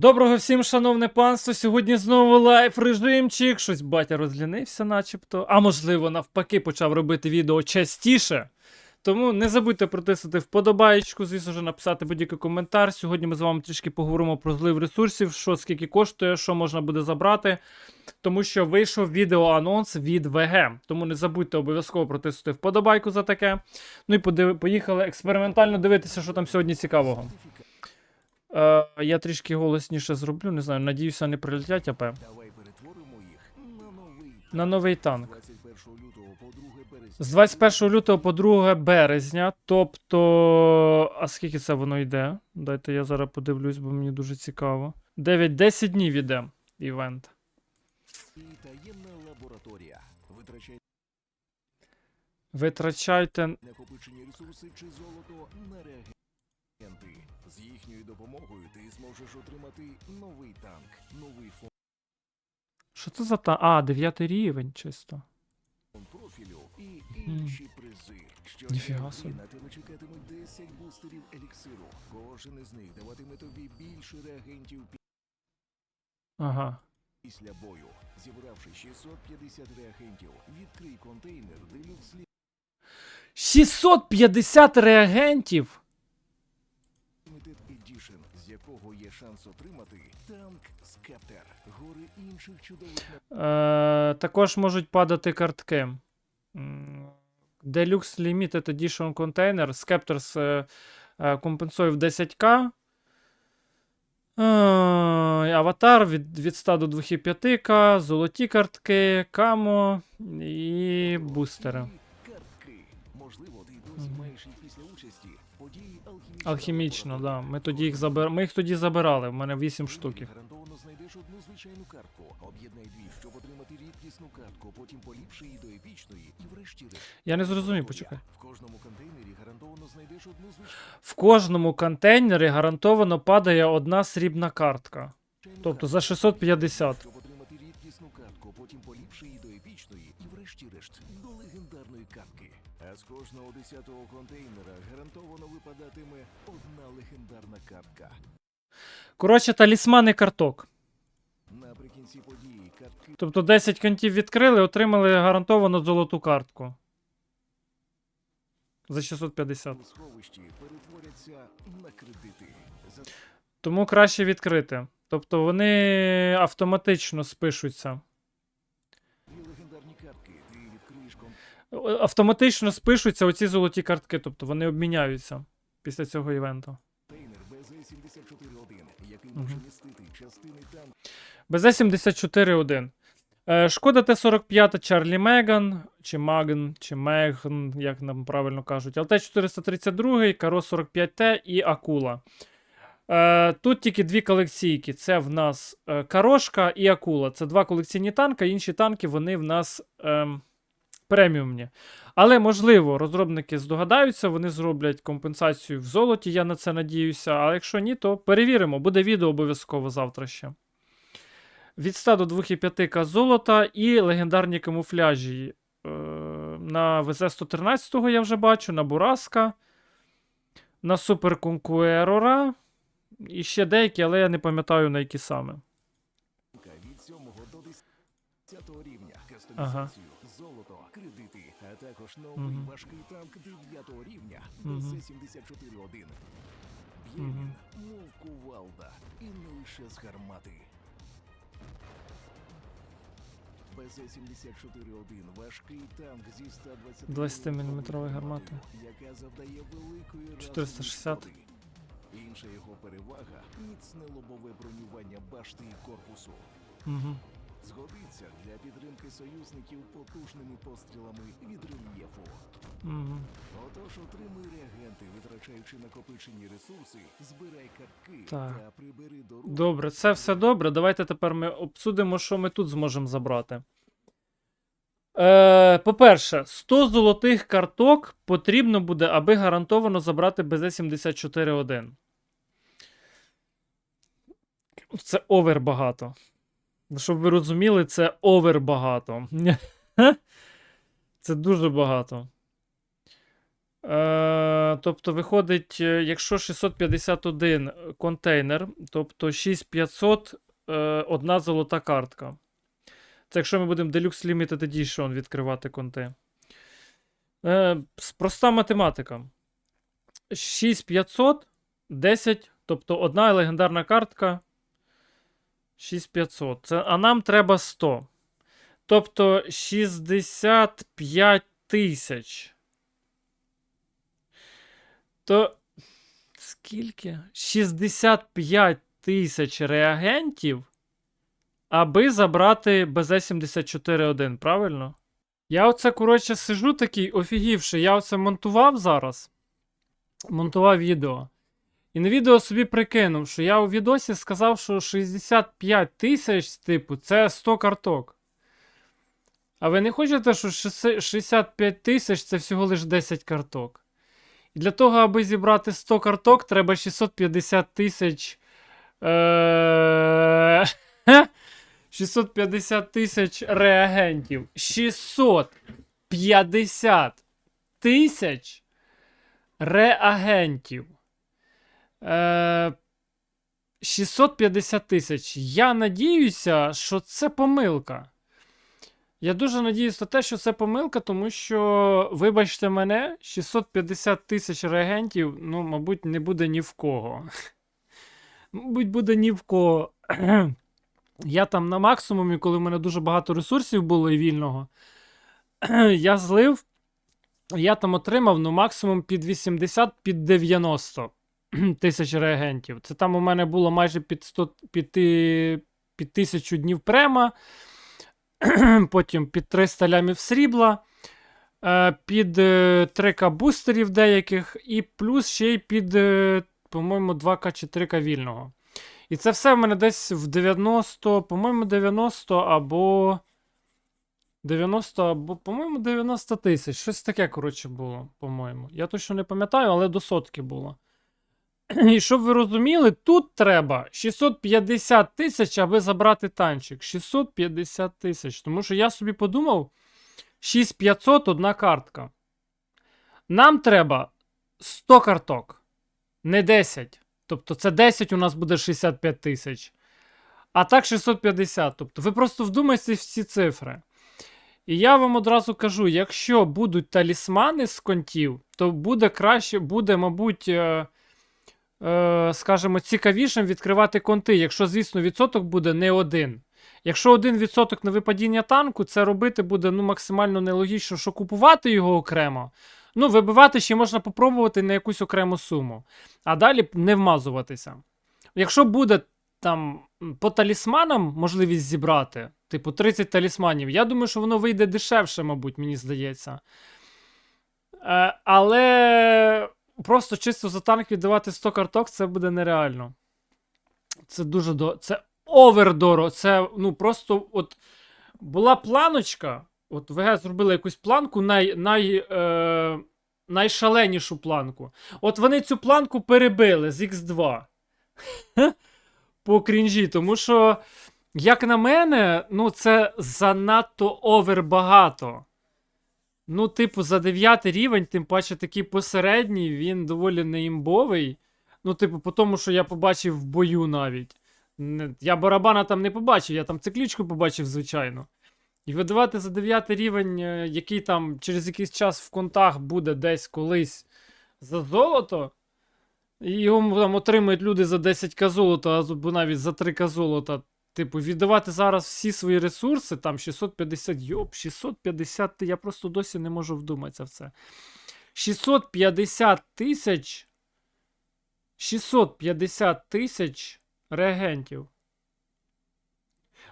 Доброго всім, шановне панство. Сьогодні знову лайф режимчик. Щось батя розлінився, начебто. А можливо, навпаки, почав робити відео частіше. Тому не забудьте протиснути вподобаєчку, звісно ж, написати будь-який коментар. Сьогодні ми з вами трішки поговоримо про злив ресурсів, що скільки коштує, що можна буде забрати. Тому що вийшов відеоанонс від ВГ. Тому не забудьте обов'язково протиснути вподобайку за таке. Ну і поїхали експериментально дивитися, що там сьогодні цікавого. Е, я трішки голосніше зроблю, не знаю, надіюся, не прилетять АП. Давай перетворимо їх на новий На новий танк. 21 лютого по 2 березня. З 21 лютого по 2 березня. Тобто. А скільки це воно йде? Дайте я зараз подивлюсь, бо мені дуже цікаво. 9-10 днів іде івент. Витрачайте. накопичені ресурси чи золото на реагенти. З їхньою допомогою ти зможеш отримати новий танк, новий фонд Що це за та. А, 9 рівень чисто. профілю і інші призи. Що Ніфіга на тебе чекатимуть 10 бустерів еліксиру. Кожен із них даватиме тобі більше реагентів Ага. Після бою, зібравши 650 реагентів, відкрий контейнер Deluxe 650 реагентів! Limited Edition, з якого є шанс отримати танк Скептер, гори інших чудових Е, також можуть падати картки. Deluxe Limited Edition Container. Skeptors е, е, компенсує в 10к. Е, аватар від, від 100 до 2,5к, золоті картки, камо і бустери. Алхімічно, да. Ми тоді їх забир... Ми їх тоді забирали. В мене 8 штук. Гарантовано знайдеш одну звичайну картку. Об'єднай дві, щоб отримати рідкісну картку, потім поліпши її до епічної і врешті-решт. Я не зрозумів, почекай. В кожному контейнері гарантовано знайдеш одну звичайну В кожному контейнері гарантовано падає одна срібна картка. Тобто за 650. Щоб отримати рідкісну картку, потім поліпши її до епічної і врешті-решт до легендарної картки. А з кожного десятого контейнера гарантовано випадатиме одна легендарна картка. Коротше, талісмани карток. Наприкінці події картки Тобто 10 контів відкрили, отримали гарантовано золоту картку. За 650. у сховищі перетворяться на кредити. За Тому краще відкрити. Тобто вони автоматично спишуться. Автоматично спишуться оці золоті картки, тобто вони обміняються після цього івенту. БЗ-74-1, який Мгм. може містити частини танку БЗ-74-1. Е, Шкода Т-45 Чарлі Меган, чи Маган, чи Меган, як нам правильно кажуть. ЛТ-432, Каро 45Т і Акула. Е, тут тільки дві колекційки. Це в нас е, Карошка і Акула. Це два колекційні танки, інші танки вони в нас ем, преміумні. Але, можливо, розробники здогадаються, вони зроблять компенсацію в золоті, я на це надіюся. А якщо ні, то перевіримо. Буде відео обов'язково завтра ще. Від 100 до 2,5к золота і легендарні камуфляжі. Е, на ВЗ-113 я вже бачу, на Бураска, на Супер Конкуерора. І ще деякі, але я не пам'ятаю на які саме. від 7 до 10 рівня, Ага. Також новий Мгм. важкий танк 9 рівня Мгм. БЗ-74-1. Б'є Мгм. він, мов кувалда, і не лише з гармати. БЗ-74-1 важкий танк зі 120 20-міліметрової гармати. яка завдає великої разової 460. шкоди. Інша його перевага міцне лобове бронювання башти і корпусу. Угу. Згодиться для підтримки союзників потужними пострілами від рельєфу. Угу. Отож, отримуй реагенти, витрачаючи накопичені ресурси, збирай картки Так. та прибери до рук. Добре, це все добре. Давайте тепер ми обсудимо, що ми тут зможемо забрати. Е, по-перше, 100 золотих карток потрібно буде, аби гарантовано забрати БЗ-74-1. Це овер багато. Ну, Щоб ви розуміли, це овер багато. Це дуже багато. Е, тобто, виходить, е, якщо 651 контейнер, тобто 6500 е, одна золота картка. Це якщо ми будемо Deluxe Limited Edition відкривати конти. Е, проста математика. 6500, 10, тобто одна легендарна картка. 6500. Це, а нам треба 100. Тобто 65 тисяч. То скільки? 65 тисяч реагентів, аби забрати БЗ-74-1, правильно? Я оце, коротше, сижу такий офігівши. Я оце монтував зараз. Монтував відео. І на відео собі прикинув, що я у відосі сказав, що 65 тисяч, типу, це 100 карток. А ви не хочете, що 65 тисяч це всього лише 10 карток? І для того, аби зібрати 100 карток, треба 650 тисяч. Е... 650 тисяч реагентів. 650 тисяч реагентів. Е... 650 тисяч. Я надіюся, що це помилка. Я дуже надіюсь на те, що це помилка, тому що, вибачте мене, 650 тисяч реагентів, ну, мабуть, не буде ні в кого. Мабуть, буде ні в кого. Я там на максимумі, коли в мене дуже багато ресурсів було і вільного, я злив, я там отримав ну, максимум під 80, під 90 тисяч реагентів. Це там у мене було майже під 100, під, під 1000 днів према, потім під 300 лямів срібла, е, під е, 3К бустерів деяких, і плюс ще й під, е, по-моєму, 2К чи 3К вільного. І це все в мене десь в 90, по-моєму, 90 або. 90 або, по-моєму, 90 тисяч. Щось таке, коротше, було, по-моєму. Я точно не пам'ятаю, але до сотки було. І щоб ви розуміли, тут треба 650 тисяч, аби забрати танчик. 650 тисяч. Тому що я собі подумав: 6500 одна картка. Нам треба 100 карток, не 10. Тобто це 10 у нас буде 65 тисяч. А так 650. Тобто ви просто вдумайтеся в ці цифри. І я вам одразу кажу: якщо будуть талісмани з контів, то буде краще, буде, мабуть, е, скажімо, цікавішим відкривати конти, якщо, звісно, відсоток буде не один. Якщо один відсоток на випадіння танку, це робити буде ну, максимально нелогічно, що купувати його окремо. Ну, вибивати ще можна попробувати на якусь окрему суму, а далі не вмазуватися. Якщо буде там по талісманам можливість зібрати, типу 30 талісманів, я думаю, що воно вийде дешевше, мабуть, мені здається. Е, але просто чисто за танк віддавати 100 карток це буде нереально. Це дуже до. Це овердоро. Це ну просто от була планочка. От ВГ зробили якусь планку, най, най, е, найшаленішу планку. От вони цю планку перебили з X2 по крінжі, тому що, як на мене, ну це занадто овер багато. Ну, типу, за 9 рівень, тим паче такий посередній, він доволі неімбовий. Ну, типу, по тому, що я побачив в бою навіть. Я барабана там не побачив, я там циклічку побачив, звичайно. І видавати за 9 рівень, е, який там через якийсь час в контах буде десь колись за золото, і його там отримують люди за 10к золота, або навіть за 3к золота. Типу, віддавати зараз всі свої ресурси, там 650, йоп, 650, я просто досі не можу вдуматися в це. 650 тисяч. 650 тисяч реагентів.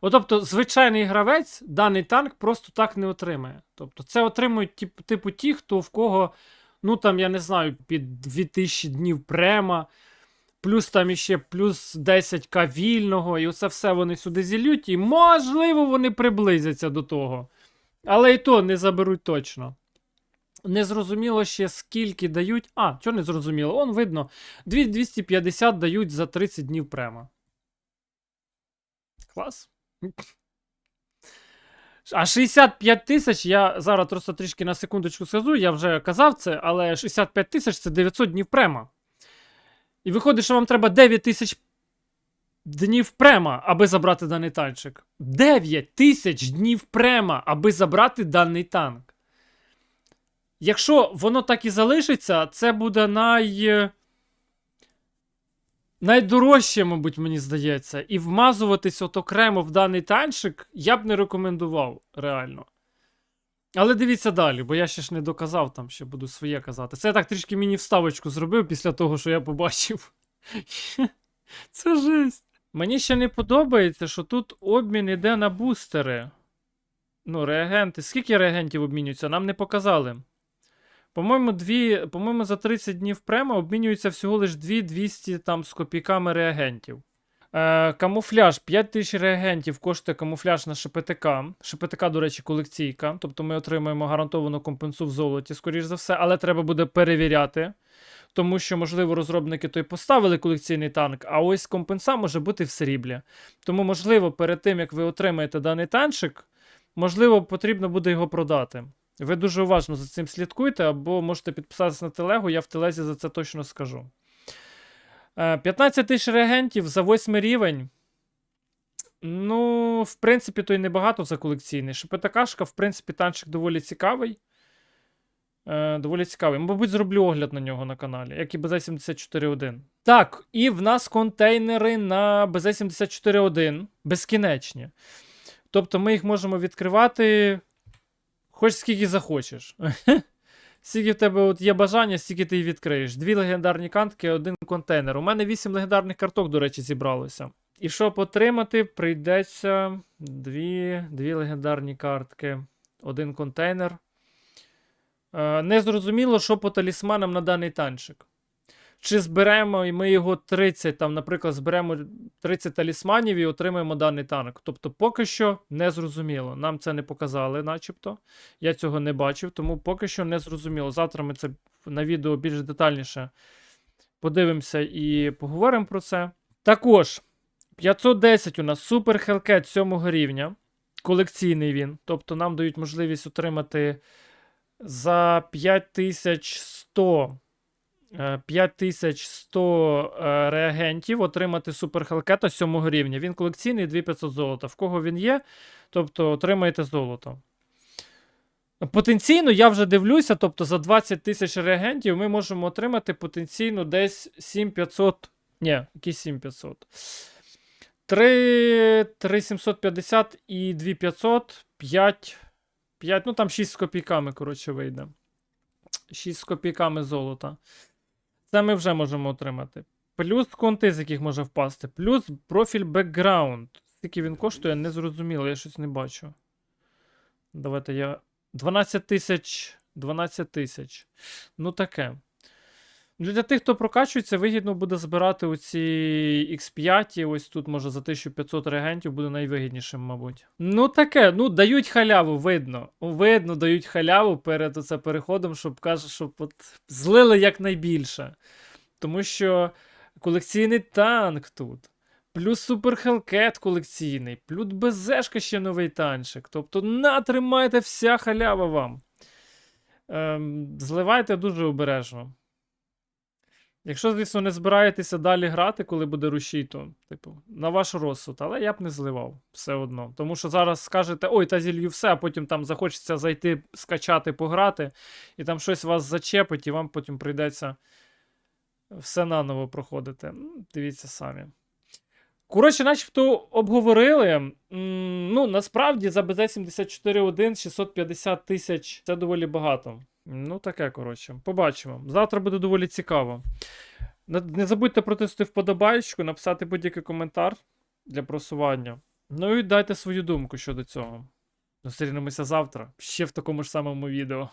От, тобто, звичайний гравець даний танк просто так не отримає. Тобто, це отримують тип, типу ті, хто в кого, ну там, я не знаю, під 2000 днів према, плюс там іще плюс 10к вільного, і оце все вони сюди зілють, і можливо вони приблизяться до того. Але і то не заберуть точно. Не зрозуміло ще скільки дають. А, що не зрозуміло? Он видно. 2250 дають за 30 днів према. Клас. А 65 тисяч, я зараз просто трішки на секундочку скажу, я вже казав це, але 65 тисяч це 900 днів према. І виходить, що вам треба 9 тисяч днів према, аби забрати даний танчик. 9 тисяч днів према, аби забрати даний танк. Якщо воно так і залишиться, це буде най. Найдорожче, мабуть, мені здається. І вмазуватись от окремо в даний танчик я б не рекомендував, реально. Але дивіться далі, бо я ще ж не доказав там, ще буду своє казати. Це я так трішки мені вставочку зробив після того, що я побачив. Це жесть. Мені ще не подобається, що тут обмін іде на бустери. Ну, реагенти. Скільки реагентів обмінюються? Нам не показали. По-моєму, дві, по-моєму, за 30 днів према обмінюється всього лиш 200 там з копійками реагентів. Е, камуфляж 5000 реагентів коштує камуфляж на ШПТК. ШПТК, до речі, колекційка. Тобто ми отримаємо гарантовану компенсу в золоті, скоріш за все, але треба буде перевіряти. Тому що, можливо, розробники то поставили колекційний танк, а ось компенса може бути в сріблі. Тому, можливо, перед тим, як ви отримаєте даний танчик, можливо, потрібно буде його продати. Ви дуже уважно за цим слідкуйте, або можете підписатися на телегу, я в телезі за це точно скажу. Е, 15 тисяч реагентів за 8 рівень. Ну, в принципі, то й небагато за колекційний. ШПТКшка, в принципі, танчик доволі цікавий. Е, доволі цікавий. Мабуть, зроблю огляд на нього на каналі, як і BZ741. Так, і в нас контейнери на BZ741 безкінечні. Тобто ми їх можемо відкривати хоч скільки захочеш. Скільки в тебе от є бажання, стільки ти її відкриєш. Дві легендарні картки, один контейнер. У мене вісім легендарних карток, до речі, зібралося. І щоб отримати, прийдеться дві, дві легендарні картки, один контейнер. Е, Незрозуміло, що по талісманам на даний танчик. Чи зберемо і ми його 30, там, наприклад, зберемо 30 талісманів і отримаємо даний танк. Тобто, поки що не зрозуміло. Нам це не показали, начебто. Я цього не бачив, тому поки що не зрозуміло. Завтра ми це на відео більш детальніше подивимося і поговоримо про це. Також 510 у нас Супер Hellcat 7 рівня. Колекційний він. Тобто нам дають можливість отримати за 5100 е, 5100 е, реагентів отримати Супер Хелкета 7 рівня. Він колекційний 2500 золота. В кого він є, тобто отримаєте золото. Потенційно, я вже дивлюся, тобто за 20 тисяч реагентів ми можемо отримати потенційно десь 7500. Ні, які 7500. 3, 3750 і 2500, 5, 5, ну там 6 з копійками, коротше, вийде. 6 з копійками золота. Це ми вже можемо отримати. Плюс конти, з яких може впасти. Плюс профіль бекграунд. Скільки він коштує, не зрозуміло, я щось не бачу. Давайте я. 12 тисяч. 12 тисяч. Ну таке. Для тих, хто прокачується, вигідно буде збирати оці X5, ось тут, може, за 1500 реагентів буде найвигіднішим, мабуть. Ну, таке, ну, дають халяву, видно. Видно, дають халяву перед оце переходом, щоб каже, щоб от злили якнайбільше. Тому що колекційний танк тут. Плюс Супер Хелкет колекційний, плюс БЗшка ще новий танчик. Тобто, натримайте вся халява вам. Ем, зливайте дуже обережно. Якщо, звісно, не збираєтеся далі грати, коли буде рушій, то, типу, на ваш розсуд, але я б не зливав все одно. Тому що зараз скажете, ой, та зілью все, а потім там захочеться зайти, скачати, пограти, і там щось вас зачепить, і вам потім прийдеться все наново проходити. Дивіться самі. Коротше, начебто обговорили. Ну, насправді за БЗ-74-1 650 тисяч це доволі багато. Ну, таке, коротше. Побачимо. Завтра буде доволі цікаво. Не, забудьте протиснути вподобайку, написати будь-який коментар для просування. Ну і дайте свою думку щодо цього. Зустрінемося завтра, ще в такому ж самому відео.